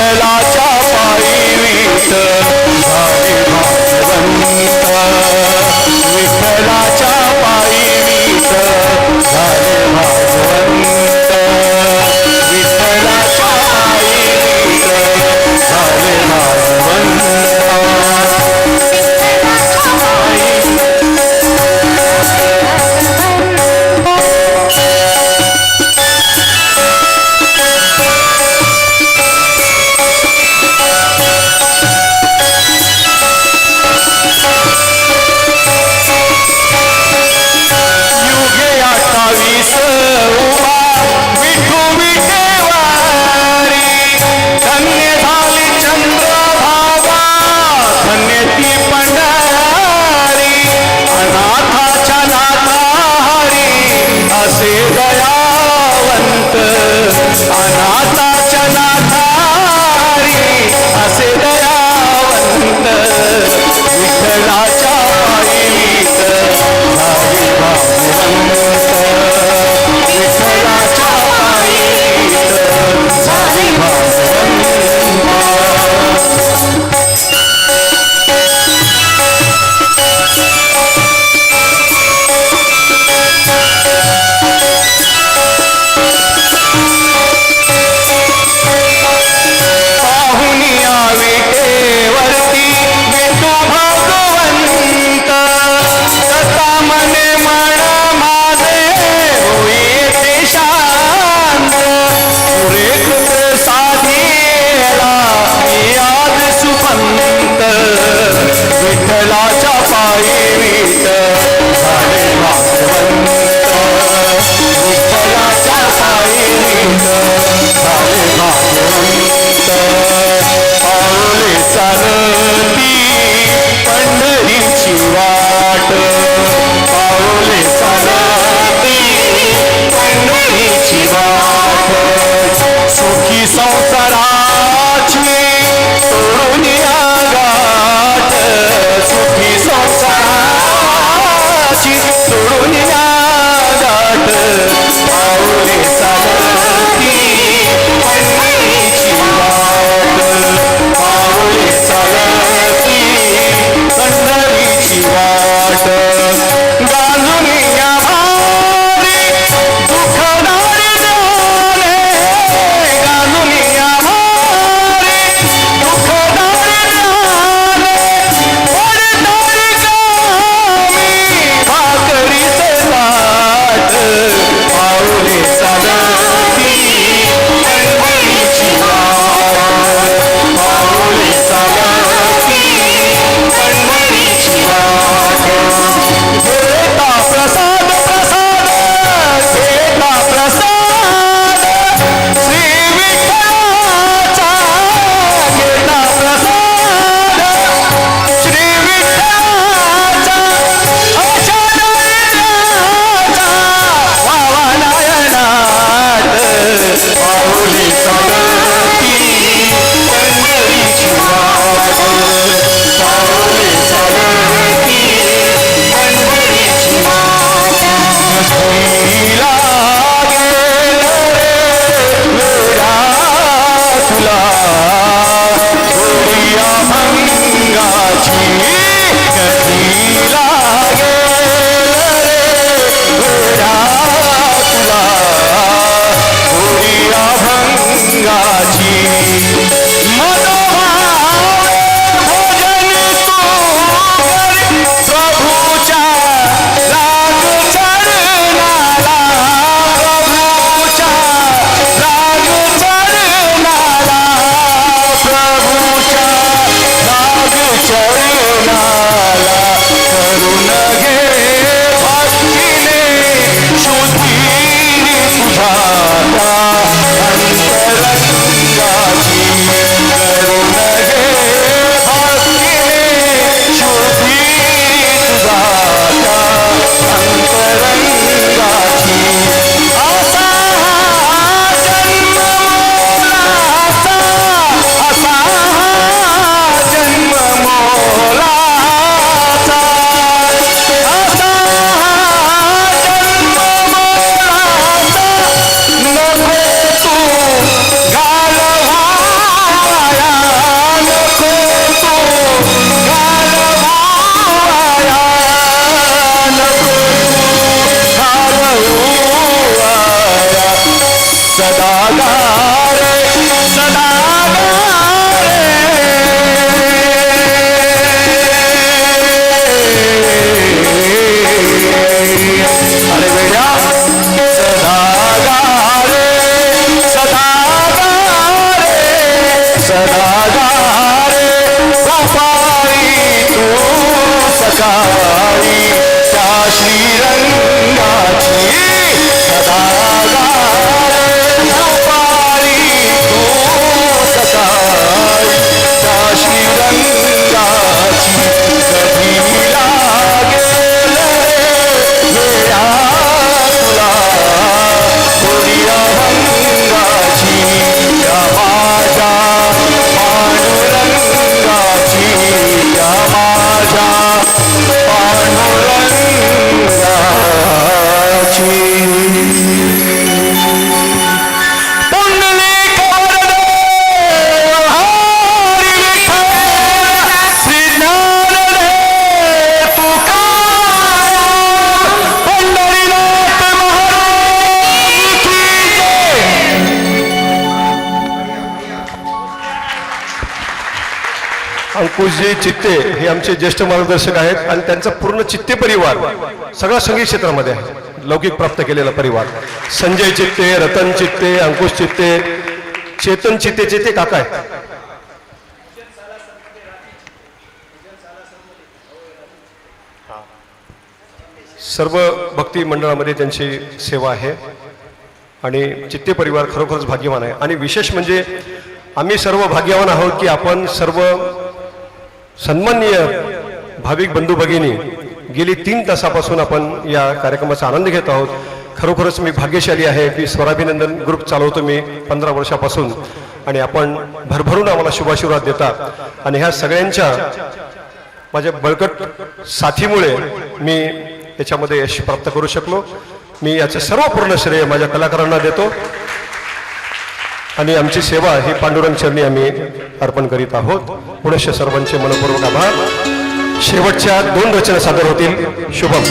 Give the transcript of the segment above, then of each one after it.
Hello. Da da. Ankushji चित्ते हे आमचे ज्येष्ठ मार्गदर्शक आहेत आणि त्यांचा पूर्ण चित्ते परिवार सगळा संगीत क्षेत्रामध्ये आहे. लौकिक प्राप्त केलेला परिवार. संजय चित्ते रतन चित्ते अंकुश चित्ते चेतन चित्तेचे ते काका आहेत. सर्व भक्ती मंडळामध्ये त्यांची सेवा आहे आणि चित्ते परिवार खरोखरच भाग्यवान आहे. आणि विशेष म्हणजे आम्ही सर्व भाग्यवान आहोत की आपण सर्व सन्माननीय भाविक बंधू भगिनी गेली तीन तासापासून आपण या कार्यक्रमाचा आनंद घेत आहोत. खरोखरच मी भाग्यशाली आहे. की स्वराभिनंदन ग्रुप चालवतो मी पंधरा वर्षापासून. आणि आपण भरभरून आम्हाला शुभाशीर्वाद देता. आणि ह्या सगळ्यांच्या माझ्या बळकट साथीमुळे मी याच्यामध्ये यश प्राप्त करू शकलो. मी याचं सर्व पूर्ण श्रेय माझ्या कलाकारांना देतो. आणि आमची सेवा ही पांडुरंग चरणी आम्ही अर्पण करीत आहोत. पुनश्च सर्वांचे मनपूर्वक आभार. शेवटच्या दोन रचना सादर होतील. शुभम.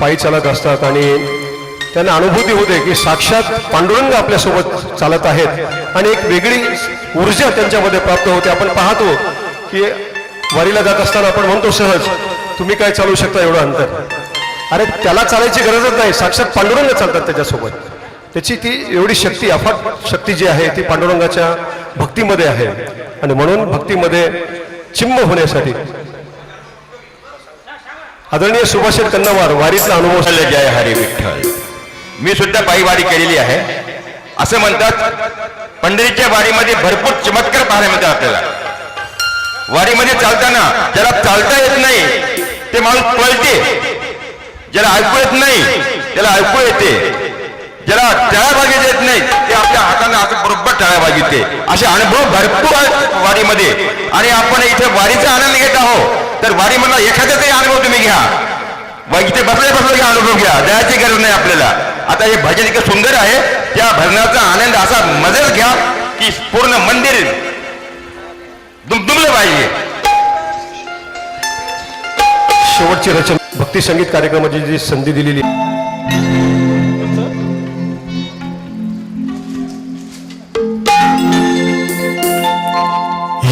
पायी चालत असतात आणि त्यांना अनुभूती होते की साक्षात पांडुरंग आपल्यासोबत चालत आहेत आणि एक वेगळी ऊर्जा त्यांच्यामध्ये प्राप्त होते. आपण पाहतो की वारीला जात असताना आपण म्हणतो सहज तुम्ही काय चालू शकता एवढं अंतर? अरे त्याला चालायची गरजच नाही. साक्षात पांडुरंग चालतात त्याच्यासोबत. त्याची ती एवढी शक्ती अफाट शक्ती जी आहे ती पांडुरंगाच्या भक्तीमध्ये आहे. आणि म्हणून भक्तीमध्ये चिम्म होण्यासाठी आदरणीय सुभाष कन्नवार वारीतला अनुभव विठ्ठल जय हरी विठ्ठल. मी सुद्धा पायी वारी केलेली आहे. असं म्हणतात पंढरीच्या वारीमध्ये भरपूर चमत्कार पाहायला मिळतात आपल्याला. वारीमध्ये चालताना ज्याला चालता येत नाही ते माणूस पळते. ज्याला ऐकू येत नाही त्याला ऐकू येते. ज्याला टाळ्या येत नाही ते आपल्या हाताने असं बरोबर टाळ्या येते. असे अनुभव भरपूर आहेत वारीमध्ये. आणि आपण इथे वारीचा आनंद घेत आहोत. तर वारीमधला एखादा तरी अनुभव तुम्ही घ्या. इथे बसले बसले अनुभव घ्या. द्यायची गरज नाही आपल्याला. आता हे भजन इतकं सुंदर आहे. त्या भजनाचा आनंद असा मजेच घ्या की पूर्ण मंदिर दुमदुमलं पाहिजे. शेवटची रचना. भक्ती संगीत कार्यक्रमाची जी संधी दिलेली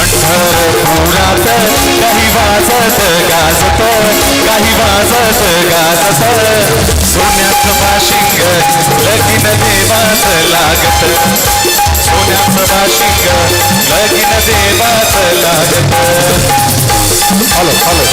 पंढरपुरात काही वाजत गाजत काही वाजत गाजत सोन्याच बाशिंग लगीन देवास लागत सोन्याच बाशिंग लगीन देवाच लागत हॅलो हॅलो